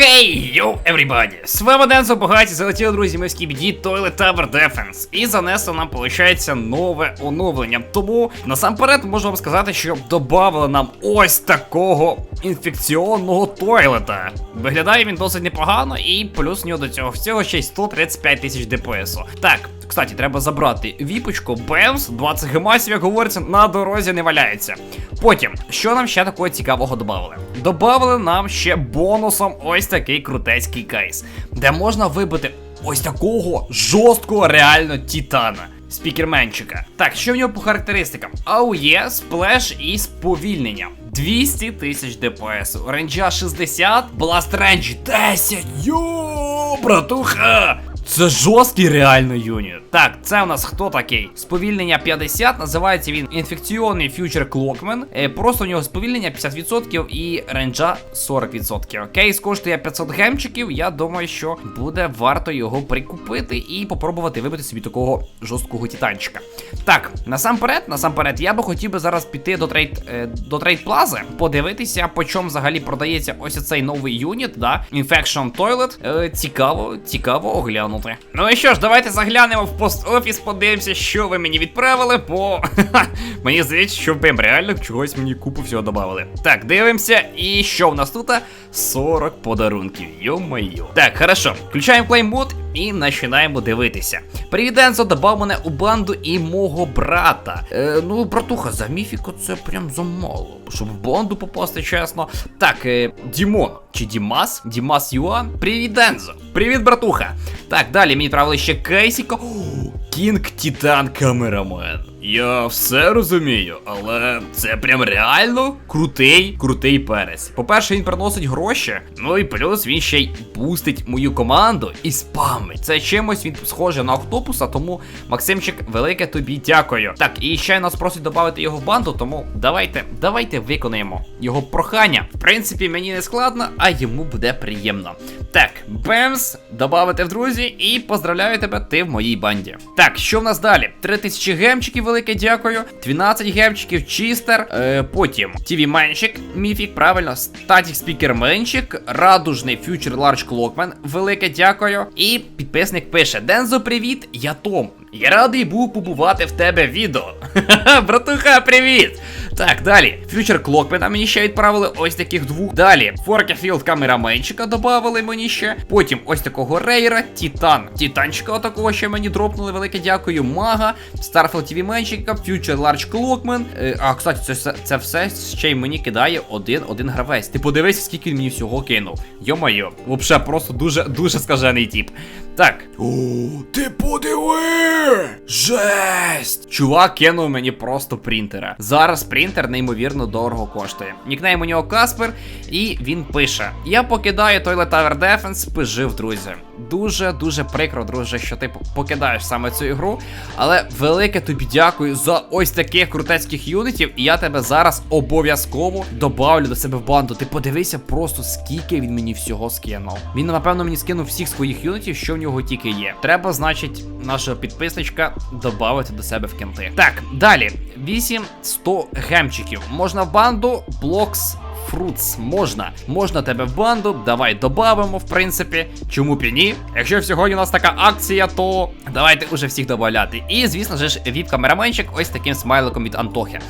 Хей, йоу, everybody! З вами Дензо Богаті, залетіли, друзі, ми в скібді Toilet Tower Defense. І занесло нам, виходить, нове оновлення. Тому насамперед можу вам сказати, що додали нам ось такого інфекціонного тойлета. Виглядає він досить непогано, і плюс в нього до цього всього ще й 135 тисяч ДПСу. Так, кстати, треба забрати віпочку, Бемс, 20 гемасів, як говориться, на дорозі не валяється. Потім, що нам ще такого цікавого додали? Добавили нам ще бонусом ось такий крутецький кейс, де можна вибити ось такого жорсткого реально титана. Спікерменчика. Так, що в нього по характеристикам? АУЄ, сплеш і сповільнення. 200 тисяч ДПС. Ренджа 60, Бласт рендж 10. Йо, братуха! Це жорсткий реально юніт. Так, це у нас хто такий? Сповільнення 50, називається він інфекційний фьючер Клокмен. Е, просто у нього сповільнення 50% і ренджа 40%. Кейс коштує 500 гемчиків. Я думаю, що буде варто його прикупити і попробувати вибити собі такого жорсткого титанчика. Так, насамперед, насамперед, я би хотів би зараз піти до трейд е, до трейд плази, подивитися, по чому взагалі продається ось цей новий юніт, да? Infection Toilet. Е, цікаво, цікаво оглянути. Ну і що ж, давайте заглянемо в пост-офіс, подивимося, що ви мені відправили, бо мені здається, що прям реально чогось мені купу всього додавали. Так, дивимося, і що в нас тут? 40 подарунків. Йо-моє. Так, хорошо. Включаємо клеймбот і починаємо дивитися. Привіт, Дензо, добав мене у банду і мого брата. Е, ну, братуха, за міфіку це прям замало. Щоб в банду попасти, чесно. Так, е, Дімон. Чи Дімас? Дімас Юан? Привіт, Дензо. Привіт, братуха. Так, далі мені правили ще Кейсіко. Кінг Титан Камерамен. Я все розумію, але це прям реально крутий, крутий перець. По-перше, він приносить гроші. Ну і плюс він ще й бустить мою команду і спамить. Це чимось він схоже на Октопуса, тому Максимчик, велике тобі дякую. Так, і ще нас просять додати його в банду, тому давайте, давайте виконаємо його прохання. В принципі, мені не складно, а йому буде приємно. Так, Бемс, додати в друзі і поздравляю тебе, ти в моїй банді. Так, що в нас далі? 3000 гемчиків, велике дякую. 12 гемчиків, чистер. Е, потім TV Менчик, міфік, правильно, статік спікер Менчик, радужний фьючер Ларч Клокмен, велике дякую. І підписник пише: Дензо, привіт, я Том. Я радий був побувати в тебе відео. Братуха, привіт! Так, далі. Фьючер Клокмена мені ще відправили ось таких двох. Далі Форкефілд камераменчика додавали мені ще. Потім ось такого рейра, Титан. Титанчика отакого ще мені дропнули. Велике дякую. Мага, Старфілд TV менчика, Фьючер Ларч Клокмен. А, кстати, це, це все ще й мені кидає один один гравець. Ти подивись, скільки він мені всього кинув. Йо-моє, взагалі просто дуже дуже скажений тип. Так. О, ти подиви! Жесть! Чувак кинув мені просто принтера. Зараз принтер неймовірно дорого коштує. Нікнейм у нього Каспер, і він пише: Я покидаю Toilet Tower Defense, пижив, друзі. Дуже дуже прикро, друже, що ти покидаєш саме цю ігру. Але велике тобі дякую за ось таких крутецьких юнітів. І я тебе зараз обов'язково добавлю до себе в банду. Ти подивися просто скільки він мені всього скинув. Він, напевно, мені скинув всіх своїх юнітів, що в нього тільки є. Треба, значить, нашого підписничка додати до себе в кінти. Так, далі. 8-100 гемчиків. Можна в банду, блокс. Фруц, можна, можна тебе в банду, давай добавимо, в принципі. Чому б і ні? Якщо сьогодні у нас така акція, то давайте уже всіх додати. І, звісно ж, віп-камераменчик ось таким смайликом від Антохи.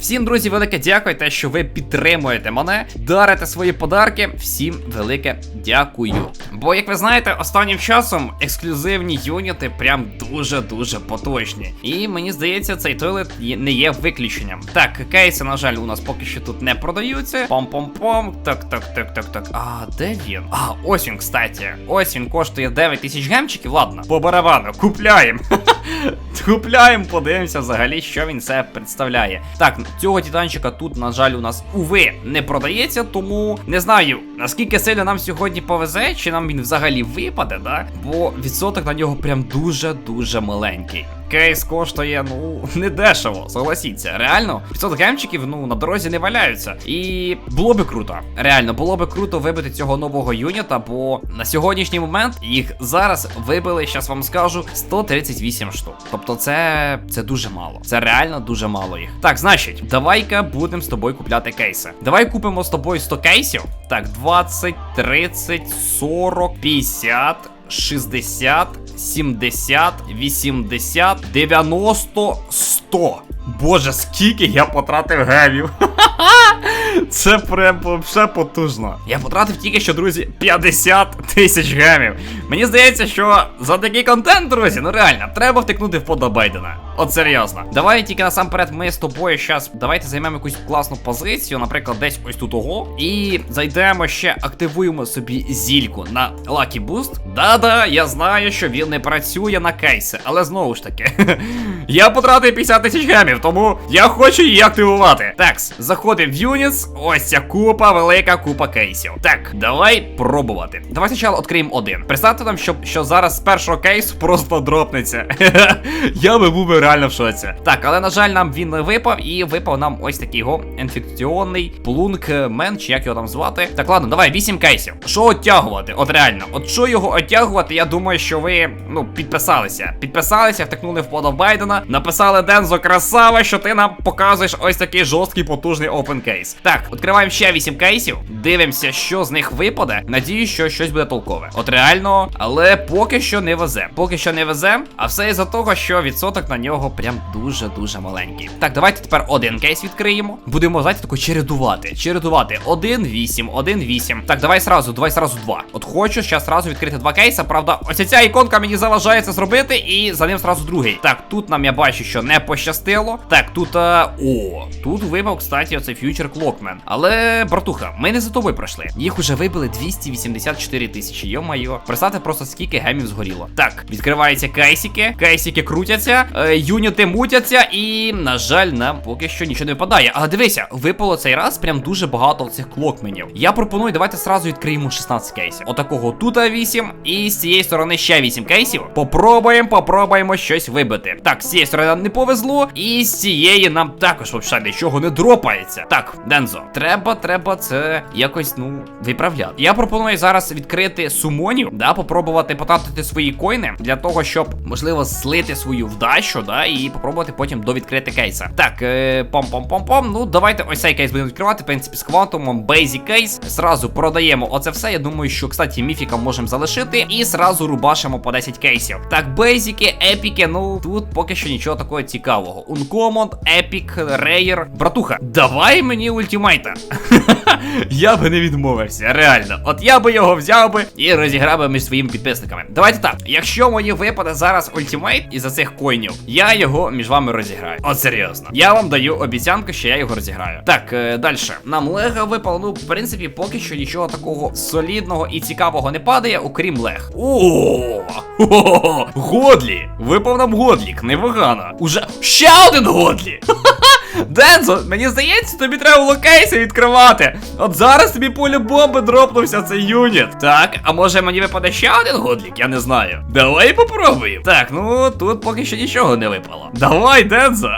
Всім, друзі, велике дякую, те, що ви підтримуєте мене, дарите свої подарки. Всім велике дякую. Бо, як ви знаєте, останнім часом ексклюзивні юніти прям дуже-дуже поточні. І мені здається, цей тойлет не є виключенням. Так, кейси, на жаль, у нас поки що тут не продаються. Пом-пом-пом. Так, так, так, так, так. А де він? А, ось він, кстати. Ось він коштує 9 тисяч гемчиків. Ладно, по барабану, купляємо. Купляємо, подивимося взагалі, що він себе представляє. Так, цього титанчика тут, на жаль, у нас уви не продається, тому не знаю, наскільки сильно нам сьогодні повезе, чи нам він взагалі випаде, да? Бо відсоток на нього прям дуже-дуже маленький. Кейс коштує, ну, не дешево, согласіться. Реально, 500 гемчиків, ну, на дорозі не валяються. І було би круто. Реально, було би круто вибити цього нового юніта, бо на сьогоднішній момент їх зараз вибили, щас вам скажу, 138 штук. Тобто це, це дуже мало. Це реально дуже мало їх. Так, значить, давай-ка будемо з тобою купляти кейси. Давай купимо з тобою 100 кейсів. Так, 20, 30, 40, 50. 60, 70, 80, 90, 100. Боже, скільки я потратив гемів. Це прям вообще потужно. Я потратив тільки що, друзі, 50 тисяч гемів. Мені здається, що за такий контент, друзі, ну реально, треба втикнути в пода Байдена. От серйозно. Давай тільки насамперед ми з тобою зараз давайте займемо якусь класну позицію, наприклад, десь ось тут ого. І зайдемо ще, активуємо собі зільку на Lucky Boost. Да-да, я знаю, що він не працює на кейси, але знову ж таки, я потратив 50 тисяч гемів, тому я хочу її активувати. Так, заходимо в Ось ця купа, велика купа кейсів. Так, давай пробувати. Давай спочатку відкриємо один. Представте нам, що, що зараз з першого кейсу просто дропнеться. я би був би реально в шоці. Так, але на жаль, нам він не випав, і випав нам ось такий його інфекційний плункмен, чи як його там звати. Так, ладно, давай, 8 кейсів. Що оттягувати? От реально, от що його оттягувати, я думаю, що ви ну підписалися. Підписалися, втикнули в подав Байдена, написали Дензо красава, що ти нам показуєш ось такий жорсткий потужний опен кейс. Так, відкриваємо ще 8 кейсів, дивимося, що з них випаде. Надіюсь, що щось буде толкове. От реально, але поки що не везе. Поки що не везе, а все із-за того, що відсоток на нього прям дуже-дуже маленький. Так, давайте тепер один кейс відкриємо. Будемо, знаєте, тако чередувати. Чередувати. 1, 8, 1, 8. Так, давай сразу, давай сразу два. От хочу зараз сразу відкрити два кейса. Правда, ось ця іконка мені заважає це зробити, і за ним сразу другий. Так, тут нам я бачу, що не пощастило. Так, тут. А... О, тут випав, кстати, оцей фьючер Клокмен. Але, братуха, ми не за тобою пройшли. Їх уже вибили 284 тисячі. Йо-майо. Представте просто скільки гемів згоріло. Так, відкриваються кейсики. Кейсики крутяться, е, юніти мутяться, і, на жаль, нам поки що нічого не випадає. Але дивися, випало цей раз прям дуже багато цих клокменів. Я пропоную, давайте сразу відкриємо 16 кейсів. Отакого тут 8, і з цієї сторони ще 8 кейсів. Попробуємо, попробуємо щось вибити. Так, з цієї сторони нам не повезло, і з цієї нам також взагалі нічого не дропається. Так, Дензо, треба, треба це якось, ну, виправляти. Я пропоную зараз відкрити сумонів, да, попробувати потратити свої коїни для того, щоб, можливо, злити свою вдачу, да, і попробувати потім довідкрити кейса. Так, е, пом-пом-пом-пом. Ну, давайте ось цей кейс будемо відкривати. В принципі, з квантумом, Basic кейс. Зразу продаємо оце все. Я думаю, що, кстати, міфіка можемо залишити. І зразу рубашимо по 10 кейсів. Так, бейзіки, епіки, ну тут поки що нічого такого цікавого. Uncommon, епік, рейер. Братуха, давай мені ультимейта. я би не відмовився, реально. От я би його взяв би і розіграв би між своїми підписниками. Давайте так. Якщо мені випаде зараз ультимейт із-за цих коїнів, я його між вами розіграю. От серйозно. Я вам даю обіцянку, що я його розіграю. Так, е, далі. Нам лего випало. Ну, в принципі, поки що нічого такого солідного і цікавого не падає, окрім лег. О, Годлі! Випав нам годлік, непогано. Уже ще один годлі! Дензо, мені здається, тобі треба було кейси відкривати. От зараз тобі поле бомби дропнувся цей юніт. Так, а може мені випаде ще один годлік, я не знаю. Давай попробуємо. Так, ну тут поки що нічого не випало. Давай, Дензо.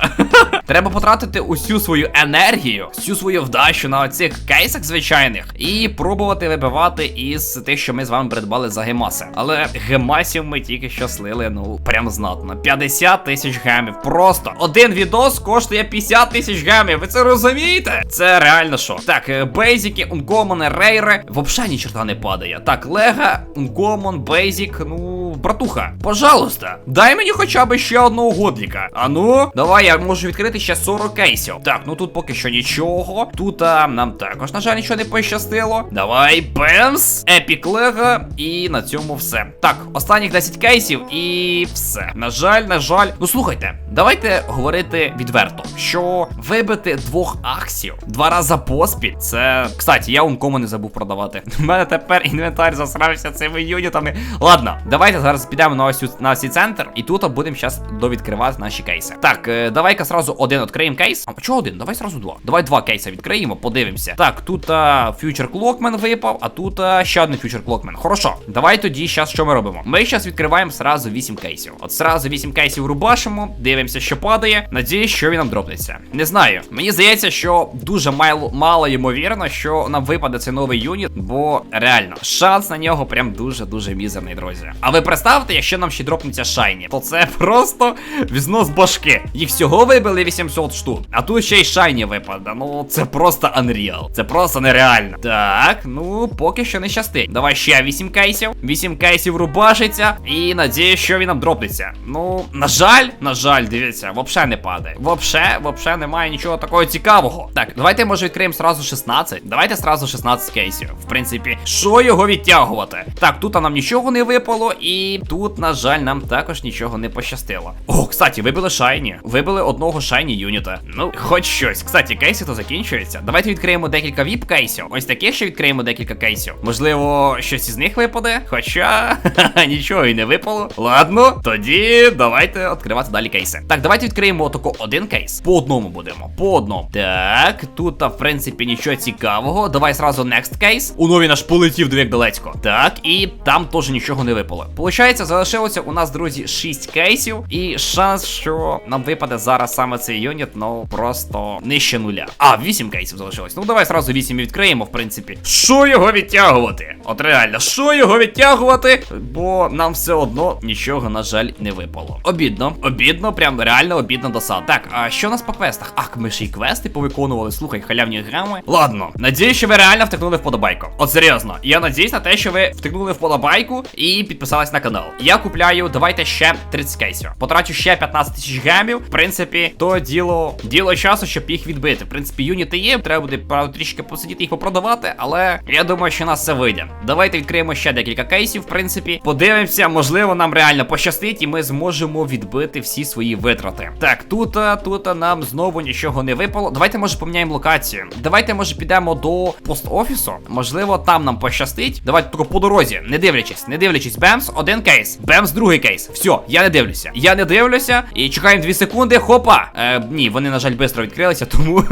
Треба потратити усю свою енергію, всю свою вдачу на оцих кейсах звичайних і пробувати вибивати із тих, що ми з вами придбали за гемаси. Але гемасів ми тільки що слили, ну прям знатно. 50 тисяч гемів. Просто один відос коштує 50 тисяч гемів. Ви це розумієте? Це реально що? Так, е, бейзіки, ункомони, рейри. Взагалі ні чорта не падає. Так, лега, ункомон, бейзік, ну, братуха, пожалуйста, дай мені хоча б ще одного годліка. А ну, давай, я можу відкрити ще 40 кейсів. Так, ну тут поки що нічого. Тут а, нам також, на жаль, нічого не пощастило. Давай, бемс, епік лего, і на цьому все. Так, останніх 10 кейсів і все. На жаль, на жаль. Ну слухайте, давайте говорити відверто, що вибити двох аксів два рази поспіль. Це, кстати, я ункому не забув продавати. У мене тепер інвентар засрався цими юнітами. Ладно, давайте зараз підемо на ось на цей центр, і тут будемо зараз довідкривати наші кейси. Так, е, давай-ка сразу зразу один відкриємо кейс. А чого один? Давай зразу два. Давай два кейса відкриємо, подивимося. Так, тут Future Clockman випав, а тут а, ще один Future Clockman. Хорошо. Давай тоді зараз що ми робимо? Ми зараз відкриваємо сразу 8 кейсів. От сразу 8 кейсів рубашимо, дивимося, що падає. Надіюсь, що він нам дропнеться. Не знаю. Мені здається, що дуже мало, мало ймовірно, що нам випаде цей новий юніт, бо реально шанс на нього прям дуже-дуже мізерний, друзі. А ви представте, якщо нам ще дропнеться шайні, то це просто взнос башки. Їх всього вибили 800 штук. А тут ще й шайні випаде. Ну це просто unreal. Це просто нереально. Так, ну поки що не щастить. Давай ще 8 кейсів. 8 кейсів рубашиться. І надію, що він нам дропнеться. Ну, на жаль, на жаль, дивіться, вообще не падає. Вообще, вообще немає нічого такого цікавого. Так, давайте може відкриємо сразу 16. Давайте сразу 16 кейсів. В принципі, що його відтягувати? Так, тут нам нічого не випало, і тут, на жаль, нам також нічого не пощастило. О, кстати, вибили шайні. Вибили одного шайні юніта. Ну, хоч щось. Кстати, кейси то закінчуються. Давайте відкриємо декілька віп кейсів. Ось таке ще відкриємо декілька кейсів. Можливо, щось із них випаде. Хоча нічого і не випало. Ладно, тоді давайте відкривати далі кейси. Так, давайте відкриємо отако один кейс. По одному будемо. По одному. Так, тут, в принципі, нічого цікавого. Давай сразу next кейс. У нові наш полетів дві далечко. Так, і там теж нічого не випало. Получається, залишилося у нас, друзі, 6 кейсів. І шанс, що нам випаде зараз саме цей юніт, ну просто нижче нуля. А, 8 кейсів залишилось. Ну давай сразу 8 відкриємо, в принципі. Що його відтягувати? От реально, що його відтягувати? Бо нам все одно нічого, на жаль, не випало. Обідно, обідно, прям реально обідно досад. Так, а що у нас по квестах? Ах, ми ж і квести повиконували. Слухай, халявні грами. Ладно, надіюсь, що ви реально втикнули вподобайку. От серйозно, я надіюсь на те, що ви втикнули вподобайку і підписались на канал. Я купляю, давайте ще 30 кейсів. Потрачу ще 15 тисяч гемів. В принципі, то діло діло часу, щоб їх відбити. В принципі, юніти є, треба буде правда трішки посидіти їх попродавати, але я думаю, що нас це вийде. Давайте відкриємо ще декілька кейсів. В принципі, подивимося, можливо, нам реально пощастить, і ми зможемо відбити всі свої витрати. Так, тут, тут нам знову нічого не випало. Давайте, може, поміняємо локацію. Давайте, може, підемо до пост-офісу. Можливо, там нам пощастить. Давайте по дорозі, не дивлячись, не дивлячись. Бемс, один кейс. Бемс, другий кейс. Все, я не дивлюся. Я не дивлюся. І чекаємо 2 секунди. Хопа! Е, ні, вони, на жаль, швидко відкрилися, тому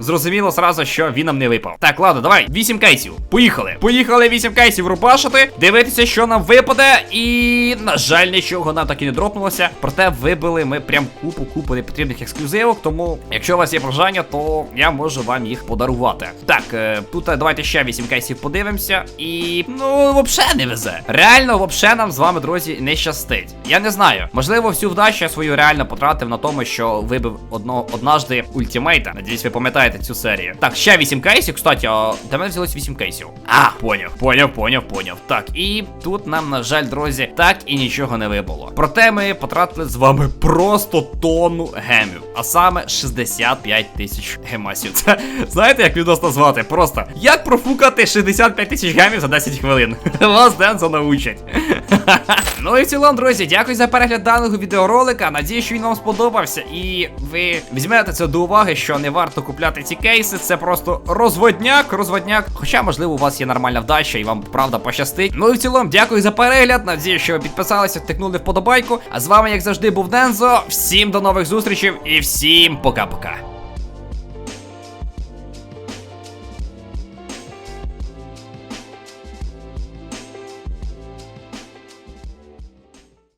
зрозуміло зразу, що він нам не випав. Так, ладно, давай. 8 кейсів. Поїхали. Поїхали 8 кейсів рубашити. Дивитися, що нам випаде. І, на жаль, нічого нам так і не дропнулося. Проте вибили ми прям купу-купу непотрібних ексклюзивок. Тому, якщо у вас є бажання, то я можу вам їх подарувати. Так, е, тут е, давайте ще 8 кейсів подивимося. І, ну, взагалі не везе. Реально, взагалі нам з вами, друзі, не щастить. Я не знаю. Можливо, всю вдачу я свою реально потратив на тому, що вибив одно, однажды ультимейта. Надіюсь, ви пам'ятаєте цю серію. Так, ще 8 кейсів, кстати, де мене взялось 8 кейсів? А, поняв, поняв, поняв, поняв. Так, і тут нам, на жаль, друзі, так і нічого не випало. Проте ми потратили з вами просто тонну гемів. А саме 65 тисяч гемасів. Це знаєте, як відос назвати? Просто як профукати 65 тисяч гемів за 10 хвилин. Вас Дензо научать. Ну і в цілому, друзі, дякую за перегляд даного відеоролика. Надію, що він вам сподобався. І ви візьмете це до уваги, що не варто купляти ці кейси. Це просто розводняк, розводняк. Хоча, можливо, у вас є нормальна вдача і вам правда пощастить. Ну і в цілому, дякую за перегляд. Надію, що ви підписалися, втикнули вподобайку. А з вами, як завжди, був Дензо. Всім до нових зустрічей і всім пока-пока.